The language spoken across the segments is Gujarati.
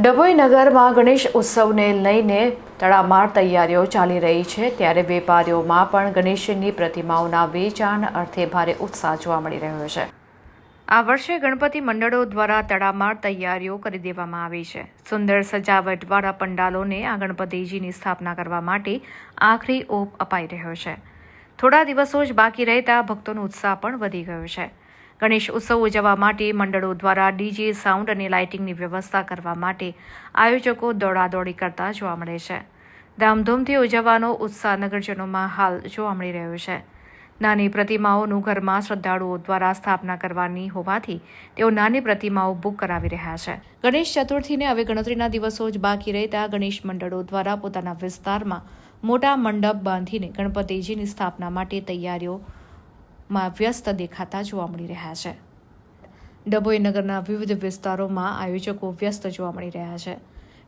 ડભોઈ નગરમાં ગણેશ ઉત્સવને લઈને તડામાર તૈયારીઓ ચાલી રહી છે. ત્યારે વેપારીઓમાં પણ ગણેશની પ્રતિમાઓના વેચાણ અર્થે ભારે ઉત્સાહ જોવા મળી રહ્યો છે. આ વર્ષે ગણપતિ મંડળો દ્વારા તડામાર તૈયારીઓ કરી દેવામાં આવી છે. સુંદર સજાવટવાળા પંડાલોને આ ગણપતિજીની સ્થાપના કરવા માટે આખરી ઓપ અપાઈ રહ્યો છે. થોડા દિવસો જ બાકી રહેતા ભક્તોનો ઉત્સાહ પણ વધી ગયો છે. ગણેશ ઉત્સવ ઉજવવા માટે મંડળો દ્વારા ડીજે સાઉન્ડ અને લાઇટિંગની વ્યવસ્થા કરવા માટે આયોજકો દોડાદોડી કરતા જોવા મળે છે. ધામધૂમથી ઉજવવાનો ઉત્સાહ નગરજનોમાં હાલ જોવા મળી રહ્યો છે. નાની પ્રતિમાઓનું ઘરમાં શ્રદ્ધાળુઓ દ્વારા સ્થાપના કરવાની હોવાથી તેઓ નાની પ્રતિમાઓ બુક કરાવી રહ્યા છે. ગણેશ ચતુર્થીને હવે ગણતરીના દિવસો જ બાકી રહેતા ગણેશ મંડળો દ્વારા પોતાના વિસ્તારમાં મોટા મંડપ બાંધીને ગણપતિજીની સ્થાપના માટે તૈયારીઓમાં વ્યસ્ત દેખાતા જોવા મળી રહ્યા છે. ડભોઈ નગરના વિવિધ વિસ્તારોમાં આયોજકો વ્યસ્ત જોવા મળી રહ્યા છે.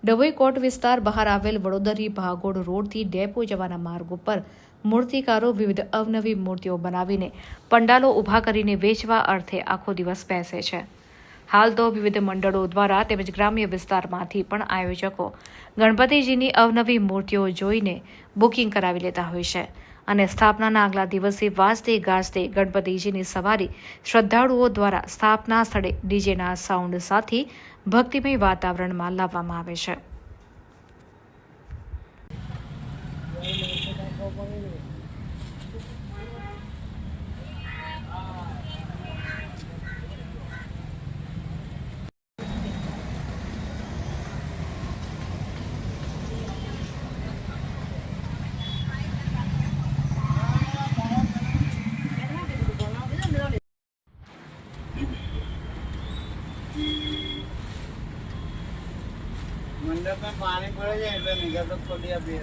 ડભોઈ કોટ વિસ્તાર બહાર આવેલ વડોદરી ભાગોળ રોડથી ડેપો જવાના માર્ગ ઉપર મૂર્તિકારો વિવિધ અવનવી મૂર્તિઓ બનાવીને પંડાલો ઊભા કરીને વેચવા અર્થે આખો દિવસ બેસે છે. હાલ તો વિવિધ મંડળો દ્વારા તેમજ ગ્રામ્ય વિસ્તારમાંથી પણ આયોજકો ગણપતિજીની અવનવી મૂર્તિઓ જોઈને બુકિંગ કરાવી લેતા હોય છે. અને સ્થાપનાના આગલા દિવસે વાજતે ગાજતે ગણપતિજીની સવારી શ્રદ્ધાળુઓ દ્વારા સ્થાપના સ્થળે ડીજેના સાઉન્ડ સાથે ભક્તિમય વાતાવરણમાં લાવવામાં આવે છે. મંડપમાં પાણી પડે છે એટલે નિગર તો ખોલી આપી